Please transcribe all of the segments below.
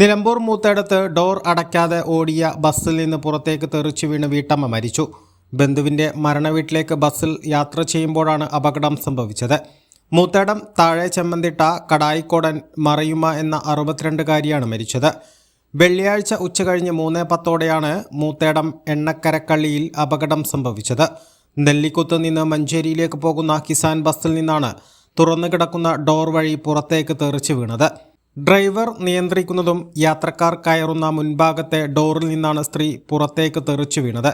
Nilambur Moothadath door അടയ്ക്കാതെ ഓടിയ ബസ്സിൽ നിന്ന് പുറത്തേക്ക് തെറിച്ചു വീണ് വീട്ടമ്മ മരിച്ചു. ബന്ധുവിന്റെ മരണവീട്ടിലേക്ക് ബസ്സിൽ യാത്ര ചെയ്യുമ്പോഴാണ് അപകടം സംഭവിച്ചത്. മൂത്തേടം താഴെ ചെമ്മന്തിട്ട കടായിക്കോടൻ മറയുമ എന്ന അറുപത്തിരണ്ടുകാരിയാണ് മരിച്ചത്. വെള്ളിയാഴ്ച ഉച്ചകഴിഞ്ഞ് മൂന്ന് പത്തോടെയാണ് മൂത്തേടം എണ്ണക്കരക്കള്ളിയിൽ അപകടം സംഭവിച്ചത്. നെല്ലിക്കുത്ത് നിന്ന് മഞ്ചേരിയിലേക്ക് പോകുന്ന കിസാൻ ബസ്സിൽ നിന്നാണ് തുറന്നു കിടക്കുന്ന ഡോർ വഴി പുറത്തേക്ക് തെറിച്ചു വീണത്. ഡ്രൈവർ നിയന്ത്രിക്കുന്നതും യാത്രക്കാർ കയറുന്ന മുൻഭാഗത്തെ ഡോറിൽ നിന്നാണ് സ്ത്രീ പുറത്തേക്ക് തെറിച്ചു വീണത്.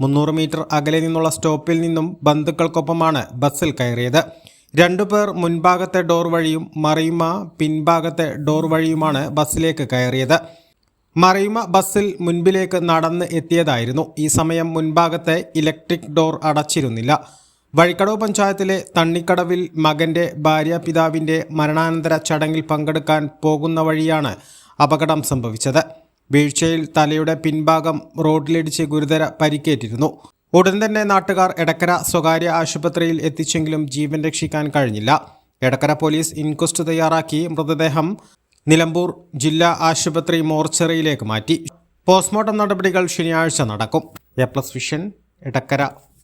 മുന്നൂറ് മീറ്റർ അകലെ നിന്നുള്ള സ്റ്റോപ്പിൽ നിന്നും ബന്ധുക്കൾക്കൊപ്പമാണ് ബസ്സിൽ കയറിയത്. രണ്ടുപേർ മുൻഭാഗത്തെ ഡോർ വഴിയും മറിയുമ പിൻഭാഗത്തെ ഡോർ വഴിയുമാണ് ബസ്സിലേക്ക് കയറിയത്. മറിയുമ ബസ്സിൽ മുൻപിലേക്ക് നടന്ന് എത്തിയതായിരുന്നു. ഈ സമയം മുൻഭാഗത്തെ ഇലക്ട്രിക് ഡോർ അടച്ചിരുന്നില്ല. വഴിക്കടവ് പഞ്ചായത്തിലെ തണ്ണിക്കടവിൽ മകന്റെ ഭാര്യ പിതാവിന്റെ മരണാനന്തര ചടങ്ങിൽ പങ്കെടുക്കാൻ പോകുന്ന വഴിയാണ് അപകടം സംഭവിച്ചത്. വീഴ്ചയിൽ തലയുടെ പിൻഭാഗം റോഡിലിടിച്ച് ഗുരുതര പരിക്കേറ്റിരുന്നു. ഉടൻ തന്നെ നാട്ടുകാർ എടക്കര സ്വകാര്യ ആശുപത്രിയിൽ എത്തിച്ചെങ്കിലും ജീവൻ രക്ഷിക്കാൻ കഴിഞ്ഞില്ല. എടക്കര പോലീസ് ഇൻക്വസ്റ്റ് തയ്യാറാക്കി മൃതദേഹം നിലമ്പൂർ ജില്ലാ ആശുപത്രി മോർച്ചറിയിലേക്ക് മാറ്റി. പോസ്റ്റ്മോർട്ടം നടപടികൾ ശനിയാഴ്ച നടക്കും. A plus vision Edakkara.